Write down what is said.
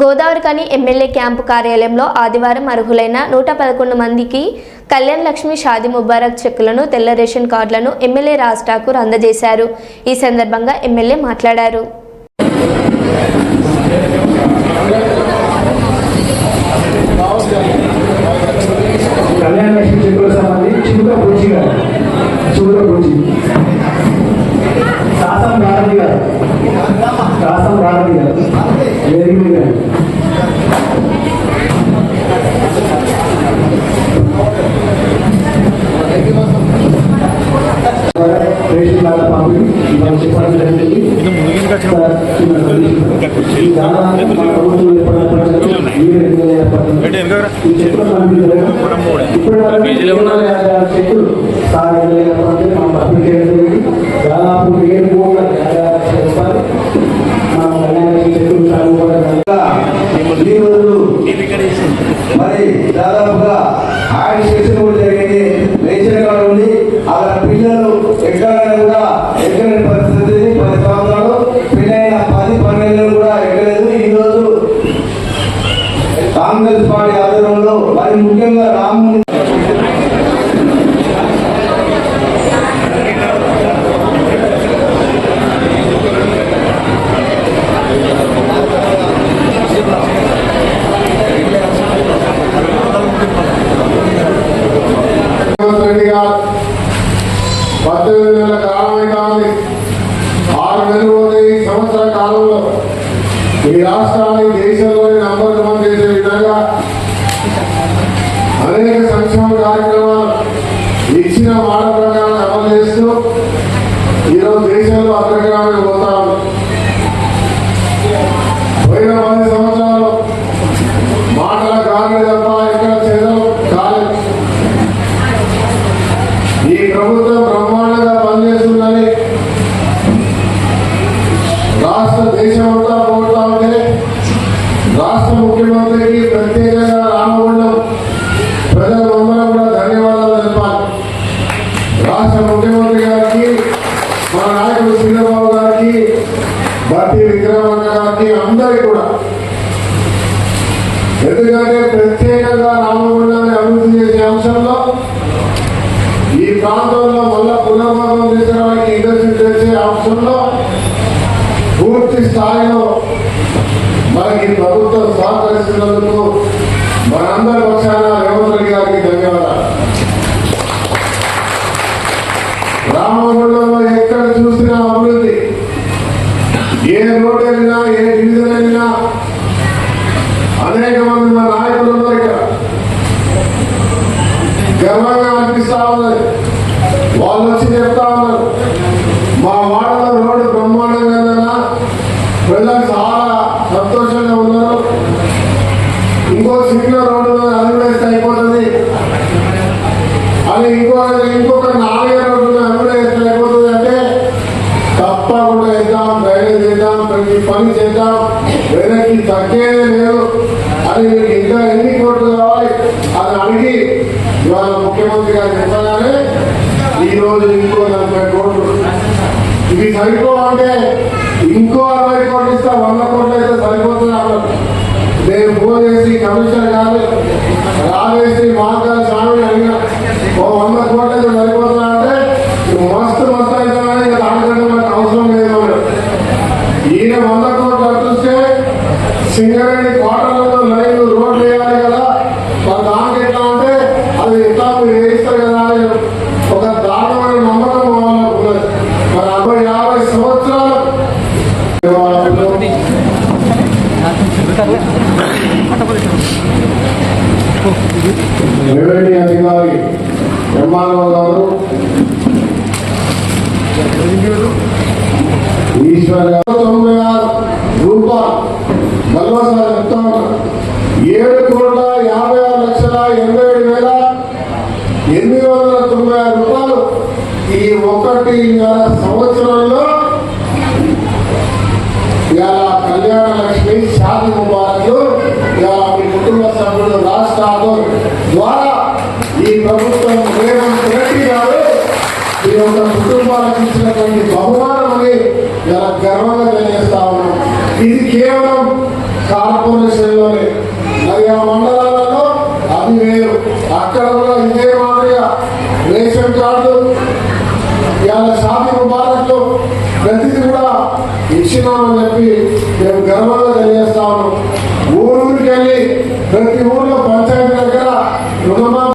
Godavarikhani MLA camp కార్యాలయంలో ఆదివారం అర్హులైన నూట పదకొండు మందికి కళ్యాణ్ లక్ష్మి షాది ముబారక్ చెక్కులను తెల్ల రేషన్ కార్డులను ఎమ్మెల్యే రాజ్ ఠాకూర్ అందజేశారు. ఈ సందర్భంగా ఎమ్మెల్యే మాట్లాడారు. కళ్యాణ లక్ష్మి చెక్కుల సంబంధించి చిలుక పూచి గారు చిలుక పూచి శాసం భారతి గారు శాసం భారతి గారు వెరీ గుడ్ గారు రేషన్ కార్డు పంపిణీ ఇవాళ చెప్పడం జరిగింది ఈ దాదాపు ప్రభుత్వం ఏర్పడినప్పటి నుంచి ఈ రెండు వేల ఆరు నెలలు ఈ సంవత్సర కాలంలో ఈ రాష్ట్రాన్ని దేశంలోని నంబర్ వన్ చేసే విధంగా అనేక సంక్షేమ కార్యక్రమాలు ఇచ్చిన మాట ప్రకారం అమలు చేస్తూ ఈరోజు దేశంలో అగ్రగ్రామానికి పోతా రాష్ట్ర దేశం అంతా పోతా ఉంటే రాష్ట్ర ముఖ్యమంత్రికి ప్రత్యేకంగా రామగుండం ప్రజలందరూ కూడా ధన్యవాదాలు తెలపాలి రాష్ట్ర ముఖ్యమంత్రి గారికి మా నాయకుడు శ్రీరాబాబు గారికి భర్తీ విక్రమణ గారికి అందరికీ కూడా. ఎందుకంటే ప్రత్యేకంగా రామగుండాన్ని అభివృద్ధి చేసే అంశంలో ఈ ప్రాంతంలో మళ్ళా పునర్మరణం తీసుకురావడానికి ఇండస్ట్రీ చేసే అంశంలో పూర్తి స్థాయిలో మనకి ప్రభుత్వం సహకరిస్తున్నందుకు మనందరి పక్షాన రేవంత్ రెడ్డి గారికి ధన్యవాదాలు. రామగుండంలో ఎక్కడ చూసినా అభివృద్ధి. ఏ రోడ్ వెళ్ళినా ఏ డివిజన్ వెళ్ళినా అనేక మంది మా నాయకులు ఉన్నారు ఇక్కడ. గర్వంగా అనిపిస్తా ఉన్నది. వాళ్ళు వచ్చి చెప్తా ఉన్నారు. మా వాడలో రోడ్డు ప్రజలు చాలా సంతోషంగా ఉన్నారు. ఇంకో సిగ్నల్ రోడ్డు ఉన్నది, అది అయిపోతుంది. అని ఇంకో ఇంకొక నాలుగే రోడ్డు ఉన్నది, అది కూడా అయిపోతుంది అంటే తప్పకుండా వేద్దాం డ్రైనేజ్ చేద్దాం ప్రతి పని చేద్దాం. వెనక్కి తగ్గేదే లేదు. అని మీకు ఇంకా ఎన్ని కోట్లు కావాలి అని అడిగి ఇవాళ ముఖ్యమంత్రి గారు చెప్పగానే ఈరోజు రోజు ఇంకో నలభై కోట్లు. ఇది సరిపోవంటే సింగరేణి కోటలలో లైన్ రోడ్లు వేయాలి కదా. మరి దానికి ఎట్లా అంటే అది ఎట్లా మీరు వేయిస్తారు కదా అని ఒక దారుణమైన నమ్మకం వాళ్ళకు ఉన్నది. మరి అరవై యాభై సంవత్సరాలు రెవెన్యూ అధికారి ఎంఆర్ఓ గారు ఈశ్వర్ గారు తొంభై ఆరు రూపాయలు. మళ్ళీ చెప్తా ఉన్నారు ఏడు కోట్ల యాభై ఆరు లక్షల ఎనభై ఏడు వేల ఎనిమిది వందల తొంభై ఆరు రూపాయలు ఈ ఒకటి సంవత్సరంలో ఇలా కళ్యాణ లక్ష్మి షాది ముబారకులు ఇలా మీ కుటుంబ సభ్యులు రాష్ట్ర ద్వారా ఈ ప్రభుత్వం రేవంత్ రెడ్డి గారు ఈ యొక్క కుటుంబాలకు ఇచ్చినటువంటి బహుమానం ఇచ్చినామని చెప్పి మేము గర్వంగా తెలియజేస్తా ఉన్నాం.